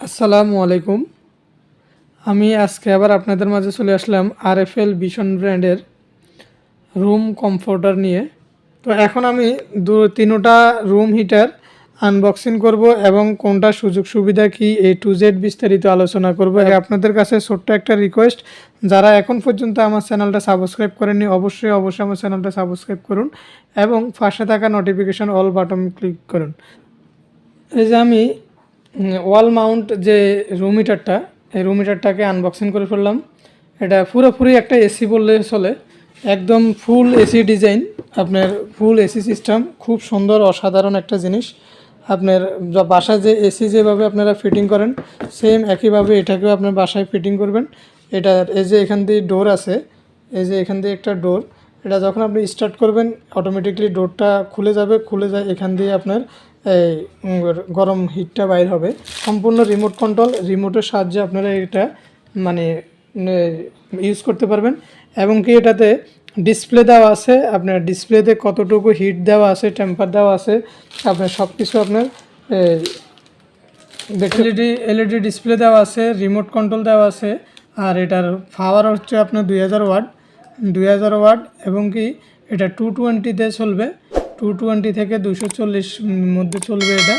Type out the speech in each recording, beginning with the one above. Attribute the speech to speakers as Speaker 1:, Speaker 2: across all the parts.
Speaker 1: আসসালামু আলাইকুম। আমি আজকে আবার আপনাদের মাঝে চলে আসলাম আর এফ এল ভীষণ ব্র্যান্ডের রুম কমফোর্টার নিয়ে। তো এখন আমি দু, তিনোটা রুম হিটার আনবক্সিং করব এবং কোনটা সুযোগ সুবিধা কি, এ টু জেড বিস্তারিত আলোচনা করব। আপনাদের কাছে ছোট্ট একটা রিকোয়েস্ট যারা এখন পর্যন্ত আমার চ্যানেলটা সাবস্ক্রাইব করেননি, অবশ্যই অবশ্যই আমার চ্যানেলটা সাবস্ক্রাইব করুন এবং পাশে থাকা নোটিফিকেশন অল বাটন ক্লিক করুন। এই যে আমি ওয়াল মাউন্ট যে রুম হিটারটা এই রুম হিটারটাকে আনবক্সিং করে ফেললাম। এটা পুরোপুরি একটা এসি বললে চলে। একদম ফুল এসি ডিজাইন আপনার ফুল এসি সিস্টেম খুব সুন্দর, অসাধারণ একটা জিনিস। আপনার বাসায় যে এসি যেভাবে আপনারা ফিটিং করেন সেম একইভাবে এটাকেও আপনার বাসায় ফিটিং করবেন। এটা এই যে এখান দিয়ে ডোর আছে, এই যে এখান দিয়ে একটা ডোর এটা যখন আপনি স্টার্ট করবেন অটোমেটিকলি ডোরটা খুলে যাবে, খুলে যায় এখান দিয়ে আপনার এই গরম হিটটা বাইর হবে। সম্পূর্ণ রিমোট কন্ট্রোল রিমোটের সাহায্যে আপনারা এটা মানে ইউজ করতে পারবেন। এবং কি এটাতে ডিসপ্লে দেওয়া আছে, আপনার ডিসপ্লেতে কতটুকু হিট দেওয়া আছে টেম্পার দেওয়া আছে, আপনার সব কিছু আপনার এলইডি এলইডি ডিসপ্লে দেওয়া আছে রিমোট কন্ট্রোল দেওয়া আছে, আর এটার পাওয়ার হচ্ছে আপনার দুই হাজার ওয়াট, দুই হাজার ওয়াট, এবং কি এটা টু টোয়েন্টিতে চলবে। টু টোয়েন্টি থেকে দুশো চল্লিশ মধ্যে চলবে এটা।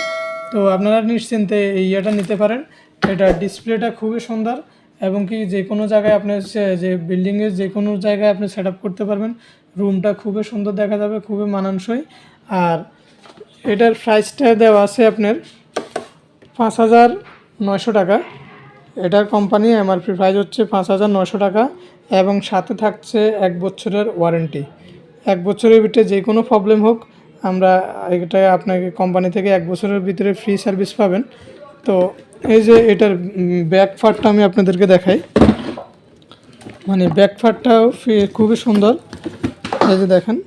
Speaker 1: তো আপনারা নিশ্চিন্তে এই ইয়েটা নিতে পারেন। এটা ডিসপ্লেটা খুবই সুন্দর এবং কি যে কোনো জায়গায় আপনি যে বিল্ডিংয়ের যে কোনো জায়গায় আপনি সেট করতে পারবেন। রুমটা খুবই সুন্দর দেখা যাবে, খুবই মানানসই। আর এটার প্রাইসটা দেওয়া আছে আপনার পাঁচ হাজার নয়শো টাকা। এটার কোম্পানি এমআরপি প্রাইস হচ্ছে পাঁচ হাজার নয়শো টাকা এবং সাথে থাকছে এক বছরের ওয়ারেন্টি এক বছরের ভিতরে যে কোনো প্রবলেম হোক, আমরা এটা আপনাকে কোম্পানি থেকে এক বছরের ভিতরে ফ্রি সার্ভিস পাবেন। তো এই যে এটার ব্যাক ফারটা আমি আপনাদেরকে দেখাই। মানে ব্যাক ফারটাও খুবই সুন্দর। এই যে দেখেন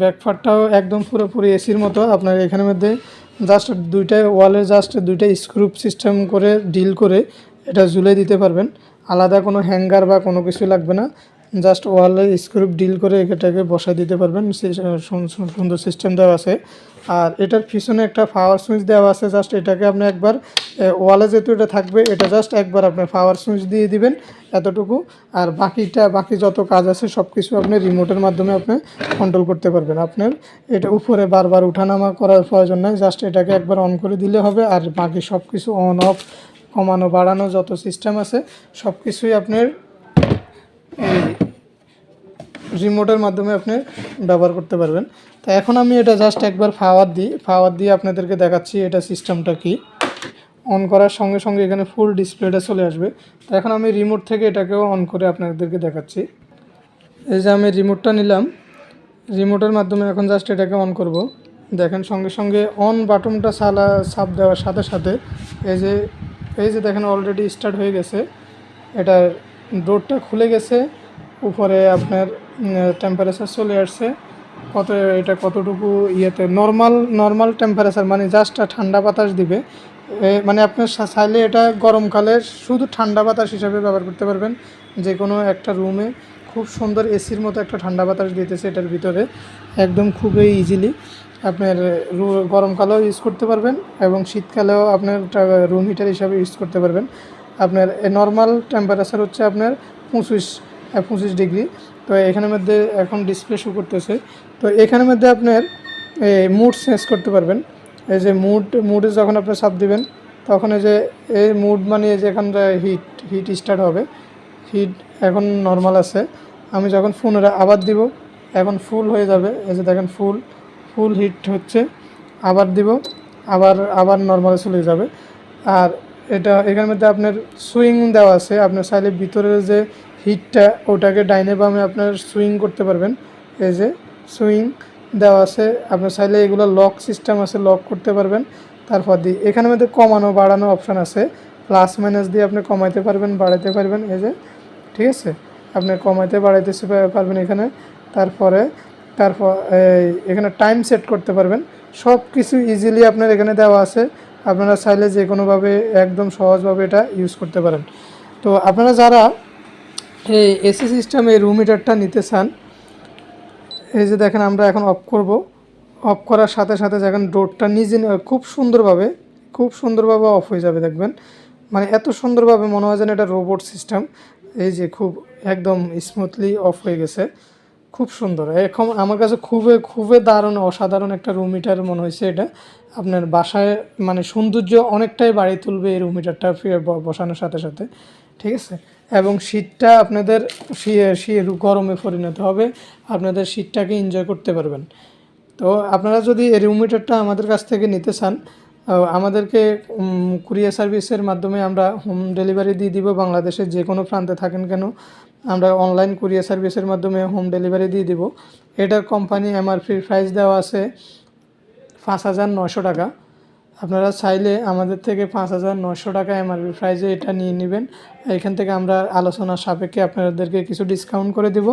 Speaker 1: ব্যাকফারটাও একদম পুরোপুরি এসির মতো। আপনার এখানের মধ্যে জাস্ট দুইটা ওয়ালে জাস্ট দুইটা স্ক্রুপ সিস্টেম করে ডিল করে এটা ঝুলে দিতে পারবেন। আলাদা কোনো হ্যাঙ্গার বা কোনো কিছু লাগবে না। জাস্ট ওয়ালে স্ক্রুপ ডিল করে এটাকে বসায় দিতে পারবেন। সুন্দর সিস্টেম দেওয়া আছে। আর এটার পিছনে একটা পাওয়ার সুইচ দেওয়া আছে। জাস্ট এটাকে আপনি একবার ওয়ালে যেহেতু এটা থাকবে, এটা জাস্ট একবার আপনি পাওয়ার সুইচ দিয়ে দিবেন এতটুকু। আর বাকিটা, বাকি যত কাজ আছে সব কিছু আপনি রিমোটের মাধ্যমে আপনি কন্ট্রোল করতে পারবেন। আপনার এটা উপরে বারবার উঠানামা করার প্রয়োজন নাই। জাস্ট এটাকে একবার অন করে দিলে হবে। আর বাকি সব কিছু অন অফ কমানো, বাড়ানো যত সিস্টেম আছে সব কিছুই আপনার রিমোটের মাধ্যমে আপনি ব্যবহার করতে পারবেন। তো এখন আমি এটা জাস্ট একবার ফাওয়ার দিই। ফাওয়ার দিয়ে আপনাদেরকে দেখাচ্ছি এটা সিস্টেমটা কি। অন করার সঙ্গে সঙ্গে এখানে ফুল ডিসপ্লেটা চলে আসবে। তো এখন আমি রিমোট থেকে এটাকেও অন করে আপনাদেরকে দেখাচ্ছি। এই যে আমি রিমোটটা নিলাম। রিমোটের মাধ্যমে এখন জাস্ট এটাকে অন করব। দেখেন সঙ্গে সঙ্গে অন বাটনটা সালা সাপ দেওয়ার সাথে সাথে এই যে এই যে দেখেন অলরেডি স্টার্ট হয়ে গেছে। এটার ডোরটা খুলে গেছে, উপরে আপনার টেম্পারেচার চলে আসছে। কত, এটা কতটুকু ইয়েতে নর্মাল নর্মাল টেম্পারেচার মানে জাস্ট ঠান্ডা বাতাস দিবে। মানে আপনার চাইলে এটা গরমকালে শুধু ঠান্ডা বাতাস হিসাবে ব্যবহার করতে পারবেন। যে কোনো একটা রুমে খুব সুন্দর এসির মতো একটা ঠান্ডা বাতাস দিতেছে এটার ভিতরে। একদম খুবই ইজিলি আপনার রু- গরমকালেও ইউজ করতে পারবেন এবং শীতকালেও আপনার রুম হিটার হিসাবে ইউজ করতে পারবেন। আপনার নর্মাল টেম্পারেচার হচ্ছে আপনার পঁচিশ পঁচিশ ডিগ্রি তো এখানের মধ্যে এখন ডিসপ্লে শো করতেছে। তো এখানের মধ্যে আপনার মুড চেঞ্জ করতে পারবেন। এই যে মুড মুডে যখন আপনি সাপ দিবেন, তখন এই যে, এই মুড মানে এই যে এখানটা হিট হিট স্টার্ট হবে। হিট এখন নর্মাল আছে। আমি যখন ফোনের আবার দিব, এখন ফুল হয়ে যাবে। এই যে দেখেন ফুল ফুল হিট হচ্ছে। আবার দিব, আবার আবার নর্মালে চলে যাবে। আর এটা এখানের মধ্যে আপনার সুইং দেওয়া আছে। আপনার চাইলে ভিতরের যে হিটটা, ওটাকে ডাইনে বামে আপনার সুইং করতে পারবেন। এই যে সুইং দেওয়া আছে। আপনার চাইলে এগুলো লক সিস্টেম আছে, লক করতে পারবেন। তারপর দিয়ে এখানের মধ্যে কমানো, বাড়ানো অপশান আছে। প্লাস মাইনাস দিয়ে আপনি কমাইতে পারবেন, বাড়াইতে পারবেন। এই যে, ঠিক আছে? আপনি কমাইতে, বাড়াইতে পারবেন এখানে। তারপরে, তারপর এখানে টাইম সেট করতে পারবেন। সব কিছু ইজিলি আপনার এখানে দেওয়া আছে। আপনারা চাইলে যে কোনোভাবে একদম সহজভাবে এটা ইউজ করতে পারেন। তো আপনারা যারা এই এসি সিস্টেম এই রুম হিটারটা নিতে চান, এই যে দেখেন আমরা এখন অফ করব। অফ করার সাথে সাথে দেখেন ডোরটা নিজে খুব সুন্দরভাবে খুব সুন্দরভাবে অফ হয়ে যাবে দেখবেন। মানে এত সুন্দরভাবে মনে হয় যেন এটা রোবট সিস্টেম এই যে খুব একদম স্মুথলি অফ হয়ে গেছে। খুব সুন্দর। এখন আমার কাছে খুবই খুবই দারুণ, অসাধারণ একটা রুম হিটার মনে হয়েছে এটা। আপনার বাসায় মানে সৌন্দর্য অনেকটাই বাড়িয়ে তুলবে এই রুম হিটারটা বসানোর সাথে সাথে। ঠিক আছে? এবং শীতটা আপনাদের গরমে পরিণত হবে। আপনাদের শীতটাকে এনজয় করতে পারবেন। তো আপনারা যদি এই রুম হিটারটা আমাদের কাছ থেকে নিতে চান আমাদেরকে কুরিয়ার সার্ভিসের মাধ্যমে আমরা হোম ডেলিভারি দিয়ে দিব। বাংলাদেশের যে কোনো প্রান্তে থাকেন কেন আমরা অনলাইন কুরিয়ার সার্ভিসের মাধ্যমে হোম ডেলিভারি দিয়ে দিব। এটার কোম্পানি এমআরপি প্রাইস দেওয়া আছে পাঁচ হাজার নশো টাকা। আপনারা চাইলে আমাদের থেকে পাঁচ হাজার নশো টাকা এমআরপি প্রাইসে এটা নিয়ে নেবেন। এখান থেকে আমরা আলোচনা সাপেক্ষে আপনাদেরকে কিছু ডিসকাউন্ট করে দিব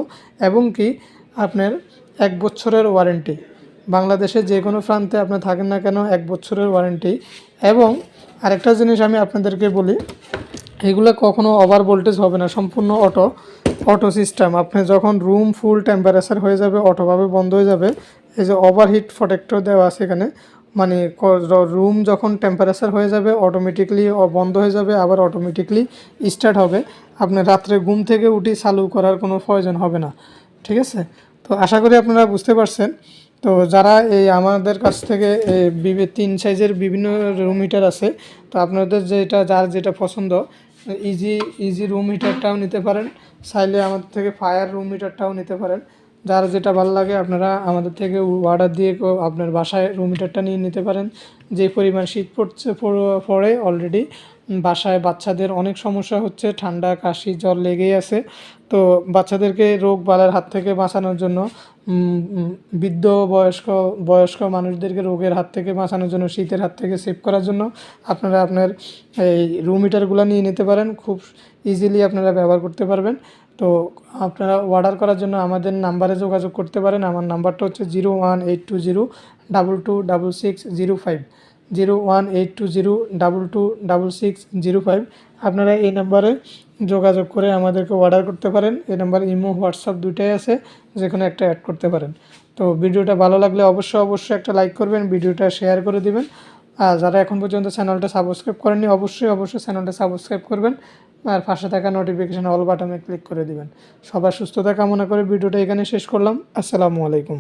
Speaker 1: এবং কি আপনার এক বছরের ওয়ারেন্টি বাংলাদেশের যে কোনো প্রান্তে আপনি থাকেন না কেন, এক বছরের ওয়ারেন্টি এবং আরেকটা জিনিস আমি আপনাদেরকে বলি এগুলো কখনো ওভার ভোল্টেজ হবে না, সম্পূর্ণ অটো অটো সিস্টেম আপনি যখন রুম ফুল টেম্পারেচার হয়ে যাবে অটোভাবে বন্ধ হয়ে যাবে, এই যে ওভারহিট প্রোটেক্টর দেওয়া আছে এখানে মানে রুম যখন টেম্পারেচার হয়ে যাবে অটোমেটিকলি বন্ধ হয়ে যাবে, আবার অটোমেটিকলি স্টার্ট হবে। আপনি রাত্রে ঘুম থেকে উঠি চালু করার কোনো প্রয়োজন হবে না, ঠিক আছে? তো আশা করি আপনারা বুঝতে পারছেন। তো যারা এই আমাদের কাছ থেকে তিন সাইজের বিভিন্ন রুম হিটার আছে, তো আপনাদের যেটা, যার যেটা পছন্দ ইজি ইজি রুম হিটারটাও নিতে পারেন। চাইলে আমাদের থেকে ফায়ার রুম হিটারটাও নিতে পারেন। যার যেটা ভালো লাগে আপনারা আমাদের থেকে অর্ডার দিয়ে আপনার বাসায় রুম হিটারটা নিয়ে নিতে পারেন। যে পরিমাণ শীত পড়ছে, পড়ে অলরেডি বাসায় বাচ্চাদের অনেক সমস্যা হচ্ছে, ঠান্ডা, কাশি, জ্বর লেগেই আছে। তো বাচ্চাদেরকে রোগ বালার হাত থেকে বাঁচানোর জন্য বৃদ্ধ বয়স্ক বয়স্ক মানুষদেরকে রোগের হাত থেকে বাঁচানোর জন্য, শীতের হাত থেকে সেভ করার জন্য আপনারা আপনার এই রুম হিটারগুলো নিয়ে নিতে পারেন। খুব ইজিলি আপনারা ব্যবহার করতে পারবেন। তো আপনারা অর্ডার করার জন্য আমাদের নাম্বারে যোগাযোগ করতে পারেন। আমার নাম্বারটা হচ্ছে zero one eight two zero double two double six zero five zero one eight two zero double two double six zero five. আপনারা এই নাম্বারে যোগাযোগ করে আমাদেরকে অর্ডার করতে পারেন। এই নাম্বার ইমো, হোয়াটসঅ্যাপ দুইটাই আছে যেখানে একটা অ্যাড করতে পারেন। তো ভিডিওটা ভালো লাগলে অবশ্যই অবশ্যই একটা লাইক করবেন, ভিডিওটা শেয়ার করে দিবেন। আর যারা এখন পর্যন্ত চ্যানেলটা সাবস্ক্রাইব করেননি, অবশ্যই অবশ্যই চ্যানেলটা সাবস্ক্রাইব করবেন। আর পাশে থাকা নোটিফিকেশান অল বাটনে ক্লিক করে দিবেন। সবার সুস্থতা কামনা করে ভিডিওটা এখানে শেষ করলাম। আসসালামু আলাইকুম।